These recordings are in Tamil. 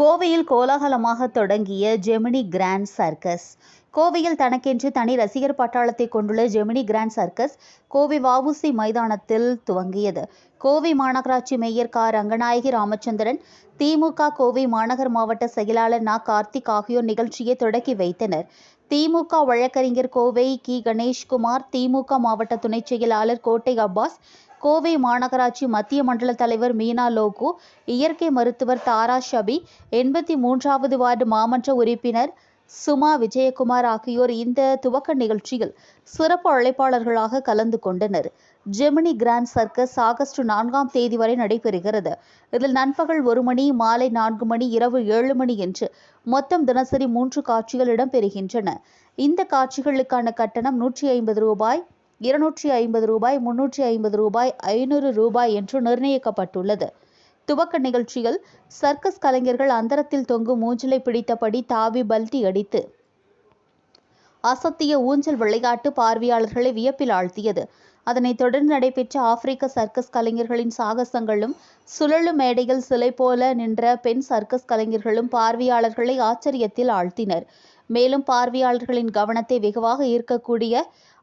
கோவையில் கோலாகலமாக தொடங்கிய ஜெமினி கிராண்ட் சர்க்கஸ். கோவையில் தனக்கென்று தனி ரசிகர் பட்டாளத்தை கொண்டுள்ள ஜெமினி கிராண்ட் சர்க்கஸ் கோவை வஉசி மைதானத்தில் துவங்கியது. கோவை மாநகராட்சி மேயர் கா. ரங்கநாயகி ராமச்சந்திரன் திமுக கோவை மாநகர் மாவட்ட செயலாளர் நா. கார்த்திக் ஆகியோர் நிகழ்ச்சியை தொடக்கி வைத்தனர். திமுக வழக்கறிஞர் கோவை கி. கணேஷ்குமார் திமுக மாவட்ட துணைச் செயலாளர் கோட்டை அப்பாஸ் கோவை மாநகராட்சி மத்திய மண்டல தலைவர் மீனா லோகு இயற்கை மருத்துவர் தாரா ஷபி எண்பத்தி மூன்றாவது வார்டு மாமன்ற உறுப்பினர் சுமா விஜயகுமார் ஆகியோர் இந்த துவக்க நிகழ்ச்சியில் சிறப்பு அழைப்பாளர்களாக கலந்து கொண்டனர். ஜெமினி கிராண்ட் சர்க்கஸ் ஆகஸ்ட் நான்காம் தேதி வரை நடைபெறுகிறது. இதில் நண்பகல் ஒரு மணி மாலை நான்கு மணி இரவு ஏழு மணி என்று மொத்தம் தினசரி மூன்று காட்சிகள் இடம்பெறுகின்றன. இந்த காட்சிகளுக்கான கட்டணம் நூற்றி ஐம்பது ரூபாய் இருநூற்றி ஐம்பது ரூபாய் முன்னூற்றி ஐம்பது ரூபாய் ஐநூறு ரூபாய் என்று நிர்ணயிக்கப்பட்டுள்ளது. துவக்க நிகழ்ச்சியில் சர்க்கஸ் கலைஞர்கள் அந்தரத்தில் தொங்கும் ஊஞ்சலை பிடித்தபடி தாவி பல்டி அடித்து. அசத்திய ஊஞ்சல் விளையாட்டு பார்வையாளர்களை வியப்பில் ஆழ்த்தியது. அதனைத் தொடர்ந்து நடைபெற்ற ஆப்பிரிக்க சர்க்கஸ் கலைஞர்களின் சாகசங்களும் சுழலு மேடையில் சிலை போல நின்ற பெண் சர்க்கஸ் கலைஞர்களும் பார்வையாளர்களை ஆச்சரியத்தில் ஆழ்த்தினர். மேலும் பார்வையாளர்களின் கவனத்தை வெகுவாக ஈர்க்கக்கூடிய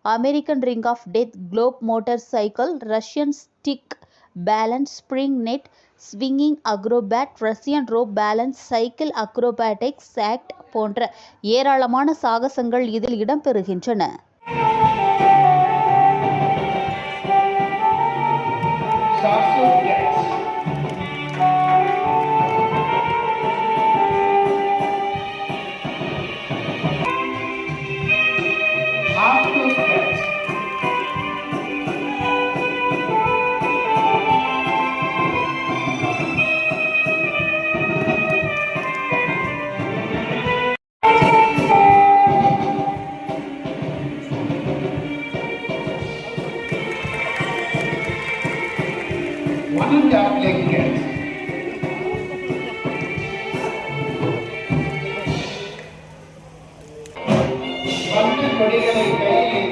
American ring of death globe motor cycle Russian stick balance spring net swinging acrobat Russian rope balance cycle acrobatics act போன்ற ஏராளமான சாகசங்கள் இதில் இடம்பெறுகின்றன. Sasso one and a half leg catch. பட்டு கொடிகளை கையில்